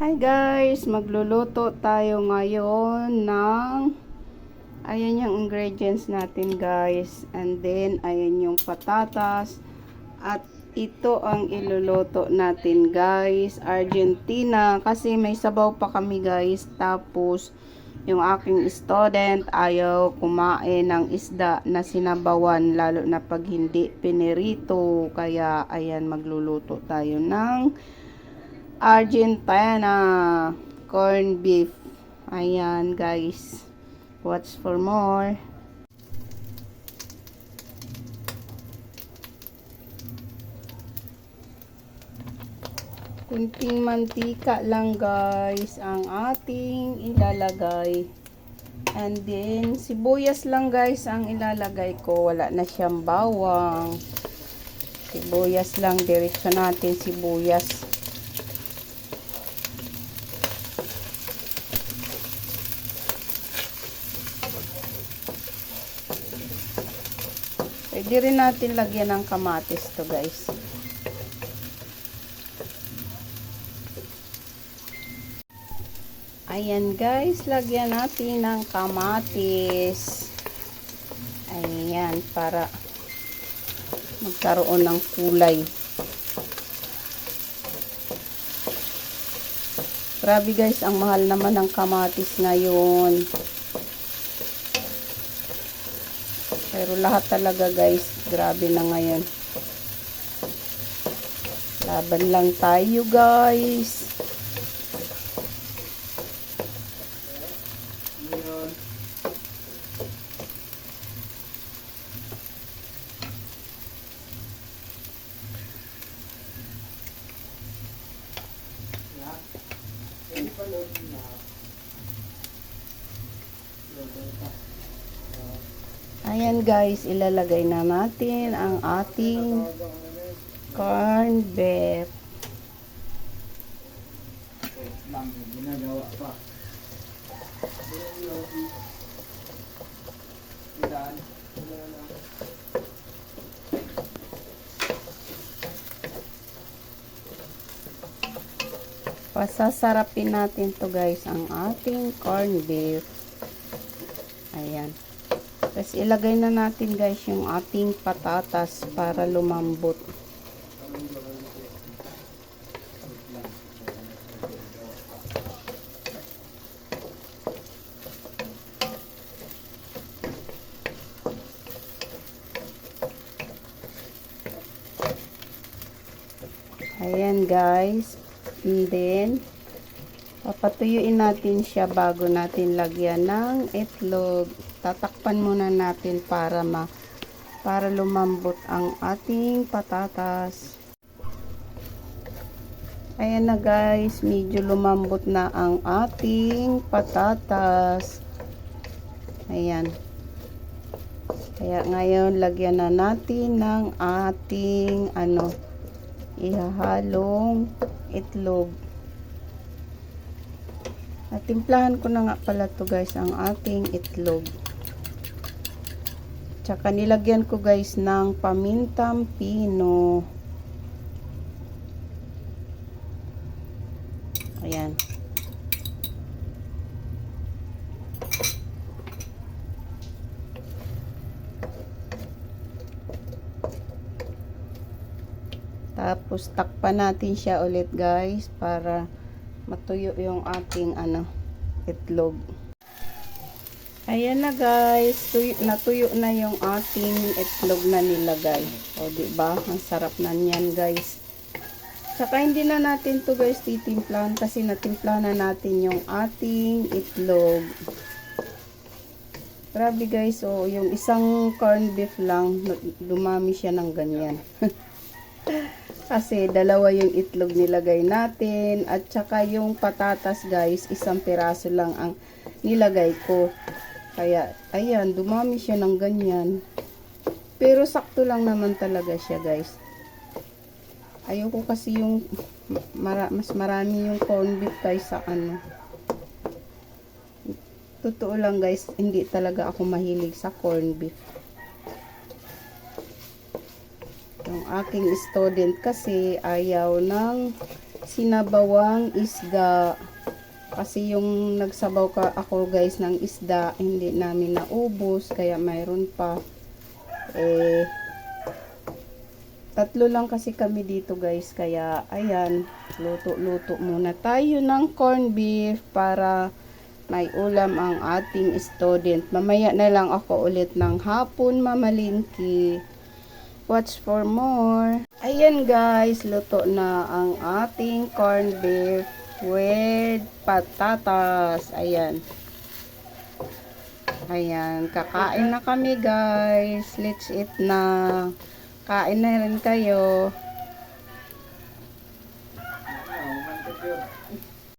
Hi guys, magluluto tayo ngayon ng ayan yung ingredients natin guys. And then ayan yung patatas at ito ang iluluto natin guys. Argentina kasi may sabaw pa kami guys. Tapos yung aking student ayaw kumain ng isda na sinabawan lalo na pag hindi pinirito. Kaya ayan magluluto tayo ng Argentina corn beef. Ayan, guys. Watch for more. Kunting mantika lang, guys, ang ating ilalagay. And then, sibuyas lang, guys, ang ilalagay ko. Wala na siyang bawang. Sibuyas lang, diretso natin sibuyas. Pwede rin natin lagyan ng kamatis to guys. Ayan guys, lagyan natin ng kamatis. Ayan, para magkaroon ng kulay. Grabe guys, ang mahal naman ng kamatis ngayon. Pero lahat talaga guys, grabe na ngayon. Laban lang tayo guys. Ayan guys, ilalagay na natin ang ating corn beef. Pasasarapin natin to guys ang ating corn beef. Ayan. Tapos ilagay na natin guys yung ating patatas para lumambot. Ayan guys. And then, papatuyuin natin siya bago natin lagyan ng itlog. Tatakpan muna natin para ma para lumambot ang ating patatas. Ayan na guys, medyo lumambot na ang ating patatas. Ayan. Kaya ngayon lagyan na natin ng ating ano ihahalong itlog. At timplahan ko na nga pala to guys ang ating itlog. Tsaka nilagyan ko guys ng pamintang pino. Ayan. Tapos takpan natin siya ulit guys para matuyo yung ating ano itlog. Ayan na guys, tuyo, natuyo na yung ating itlog na nilagay. O ba? Ang sarap na niyan guys. Saka hindi na natin to guys titimplahan kasi natimplahan na natin yung ating itlog. Grabe guys, oh, yung isang corn beef lang, dumami siya ng ganyan. Kasi dalawa yung itlog nilagay natin at saka yung patatas guys, isang piraso lang ang nilagay ko. Kaya ayan, dumami siya ng ganyan. Pero sakto lang naman talaga siya guys. Ayoko kasi yung mara, mas marami yung corn beef kaysa ano. Totoo lang guys, hindi talaga ako mahilig sa corn beef. Yung aking student kasi ayaw ng sinabawang isda. Kasi yung nagsabaw ka ako guys ng isda, hindi namin naubos, kaya mayroon pa. Eh, tatlo lang kasi kami dito guys, kaya ayan, luto-luto muna tayo ng corn beef para may ulam ang ating student. Mamaya na lang ako ulit ng hapon, mamalingki. Watch for more. Ayan guys, luto na ang ating corn beef with patatas. Ayan. Ayan, kakain na kami guys. Let's eat na. Kain na rin kayo.